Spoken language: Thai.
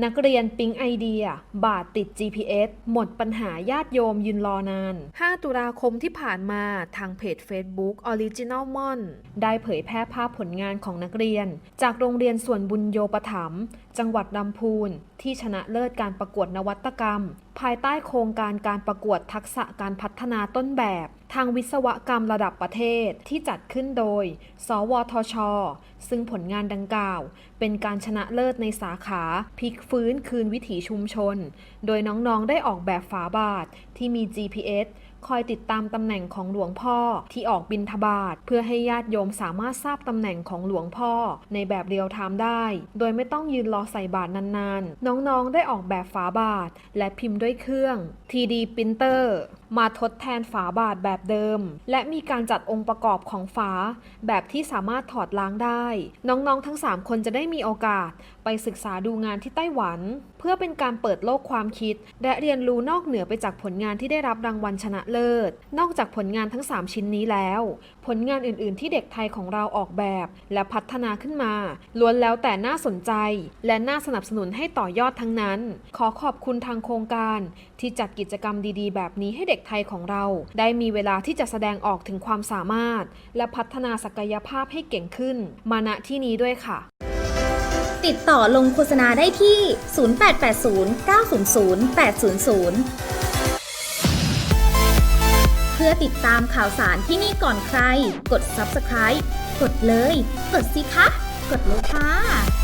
นักเรียนปิ๊งไอเดีย บาทติด GPS หมดปัญหาญาติโยมยืนรอนาน 5 ตุลาคมที่ผ่านมาทางเพจ Facebook Original Mon ได้เผยแพร่ภาพผลงานของนักเรียน จากโรงเรียนส่วนบุญโยปถัมจังหวัดลำพูน ที่ชนะเลิศการประกวดนวัตกรรมภายใต้โครงการการประกวดทักษะการพัฒนาต้นแบบ ทางวิศวกรรมระดับประเทศที่จัดขึ้นโดย สวทช ซึ่งผลงานดังกล่าว เป็นการชนะเลิศในสาขาพลิกฟื้นคืนวิถีชุมชน โดยน้องๆได้ออกแบบฝาบาทที่มี GPS คอยติดตามตำแหน่งของหลวงพ่อที่ออกบินทบาทเพื่อให้ญาติโยมสามารถทราบตำแหน่งของหลวงพ่อ ในแบบเรียลไทม์ได้ โดยไม่ต้องยืนรอใส่บาทนานๆ น้องๆได้ออกแบบฝาบาท และพิมพ์ด้วยเครื่อง 3D Printer มาทดแทนฝาบาทแบบเดิม และมีการจัดองค์ประกอบของฝา แบบที่สามารถถอดล้างได้ น้องๆทั้ง 3 คนจะได้มีโอกาส ไปศึกษาดูงานที่ไต้หวัน เพื่อเป็นการเปิดโลกความคิด และเรียนรู้นอกเหนือไปจากผลงานที่ได้รับรางวัลชนะเลิศ นอกจากผลงานทั้ง 3 ชิ้นนี้แล้ว ผลงานอื่น ๆ ที่เด็กไทยของเราออกแบบ และพัฒนาขึ้นมาล้วนแล้วแต่น่าสนใจ และน่าสนับสนุนให้ต่อยอดทั้งนั้น ขอขอบคุณทางโครงการ ที่จัดกิจกรรมดี ๆ แบบนี้ให้เด็กไทยของเรา ได้มีเวลาที่จะแสดงออกถึงความสามารถ และพัฒนาศักยภาพให้เก่งขึ้น มาณที่นี้ด้วยค่ะ ติดต่อลงโฆษณาได้ที่ 0880 900 800เพื่อติดตามข่าวสารที่นี่ก่อนใคร กด subscribe กดเลย กดสิคะ กดเลยค่ะ